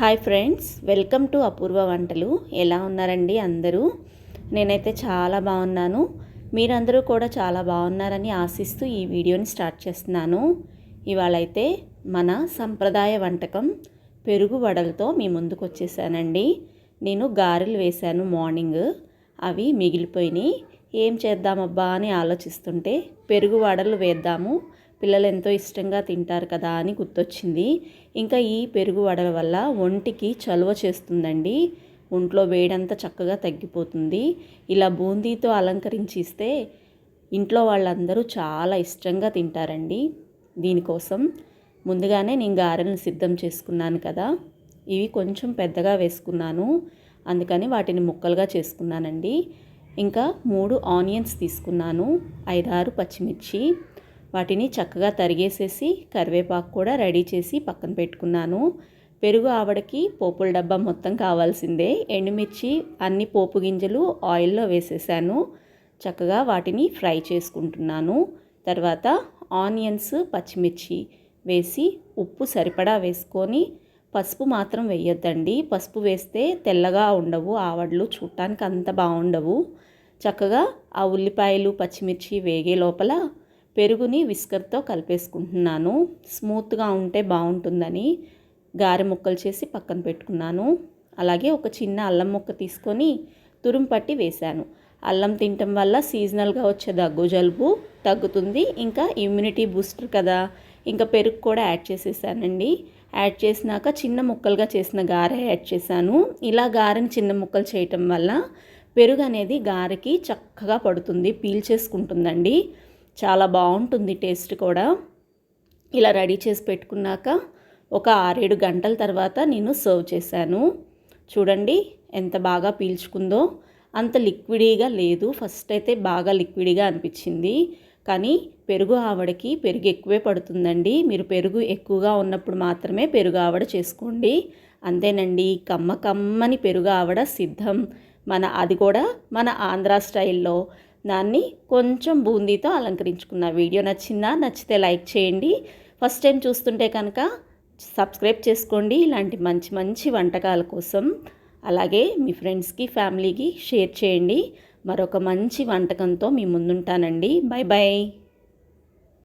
Hi friends welcome to Apoorva వంటలు. ఎలా ఉన్నారండి అందరూ? నేనైతే చాలా బాగున్నాను. మీరందరూ కూడా చాలా బాగున్నారని ఆశిస్తూ ఈ వీడియోని స్టార్ట్ చేస్తున్నాను. ఇవాళైతే మన సంప్రదాయ వంటకం పెరుగు వడలతో మీ ముందుకు వచ్చేసానండి. నేను గారెలు వేశాను మార్నింగ్. అవి మిగిలిపోయినాయి. ఏం చేద్దామబ్బా అని ఆలోచిస్తుంటే పెరుగు వడలు వేద్దాము. పిల్లలు ఎంతో ఇష్టంగా తింటారు కదా అని గుర్తొచ్చింది. ఇంకా ఈ పెరుగు వడల వల్ల ఒంటికి చలువ చేస్తుందండి. ఒంట్లో వేడంతా చక్కగా తగ్గిపోతుంది. ఇలా బూందీతో అలంకరించిస్తే ఇంట్లో వాళ్ళందరూ చాలా ఇష్టంగా తింటారండి. దీనికోసం ముందుగానే నేను గారెలను సిద్ధం చేసుకున్నాను కదా. ఇవి కొంచెం పెద్దగా వేసుకున్నాను. అందుకని వాటిని ముక్కలుగా చేసుకున్నానండి. ఇంకా మూడు ఆనియన్స్ తీసుకున్నాను. ఐదారు పచ్చిమిర్చి. వాటిని చక్కగా తరిగేసేసి కరివేపాకు కూడా రెడీ చేసి పక్కన పెట్టుకున్నాను. పెరుగు ఆవడకి పోపుల డబ్బా మొత్తం కావాల్సిందే. ఎండుమిర్చి అన్ని పోపు గింజలు ఆయిల్లో వేసేసాను. చక్కగా వాటిని ఫ్రై చేసుకుంటున్నాను. తర్వాత ఆనియన్స్ పచ్చిమిర్చి వేసి ఉప్పు సరిపడా వేసుకొని పసుపు మాత్రం వేయొద్దండి. పసుపు వేస్తే తెల్లగా ఉండవు ఆవడలు చూడటానికి అంత బాగుండవు. చక్కగా ఆ ఉల్లిపాయలు పచ్చిమిర్చి వేగే లోపల పెరుగుని విస్కర్తో కలిపేసుకుంటున్నాను. స్మూత్గా ఉంటే బాగుంటుందని గారె ముక్కలు చేసి పక్కన పెట్టుకున్నాను. అలాగే ఒక చిన్న అల్లం ముక్క తీసుకొని తురుము పట్టి వేశాను. అల్లం తినటం వల్ల సీజనల్గా వచ్చే దగ్గు జలుబు తగ్గుతుంది. ఇంకా ఇమ్యూనిటీ బూస్టర్ కదా. ఇంకా పెరుగు కూడా యాడ్ చేసేసానండి. యాడ్ చేసినాక చిన్న ముక్కలుగా చేసిన గారె యాడ్ చేశాను. ఇలా గారెని చిన్న ముక్కలు చేయటం వల్ల పెరుగు అనేది గారెకి చక్కగా పడుతుంది పీల్చేసుకుంటుందండి. చాలా బాగుంటుంది టేస్ట్ కూడా. ఇలా రెడీ చేసి పెట్టుకున్నాక ఒక ఆరేడు గంటల తర్వాత నేను సర్వ్ చేశాను. చూడండి ఎంత బాగా పీల్చుకుందో. అంత లిక్విడీగా లేదు. ఫస్ట్ అయితే బాగా లిక్విడీగా అనిపించింది. కానీ పెరుగు ఆవడకి పెరుగు ఎక్కువే పడుతుందండి. మీరు పెరుగు ఎక్కువగా ఉన్నప్పుడు మాత్రమే పెరుగు ఆవడ చేసుకోండి. అంతేనండి. కమ్మ కమ్మని పెరుగు ఆవడ సిద్ధం. మన అది కూడా మన ఆంధ్ర స్టైల్లో. దాన్ని కొంచెం బూందీతో అలంకరించుకున్న. వీడియో నచ్చిందా? నచ్చితే లైక్ చేయండి. ఫస్ట్ టైం చూస్తుంటే కనుక సబ్స్క్రైబ్ చేసుకోండి. ఇలాంటి మంచి మంచి వంటకాల కోసం అలాగే మీ ఫ్రెండ్స్కి ఫ్యామిలీకి షేర్ చేయండి. మరొక మంచి వంటకంతో మీ ముందుంటానండి. Bye bye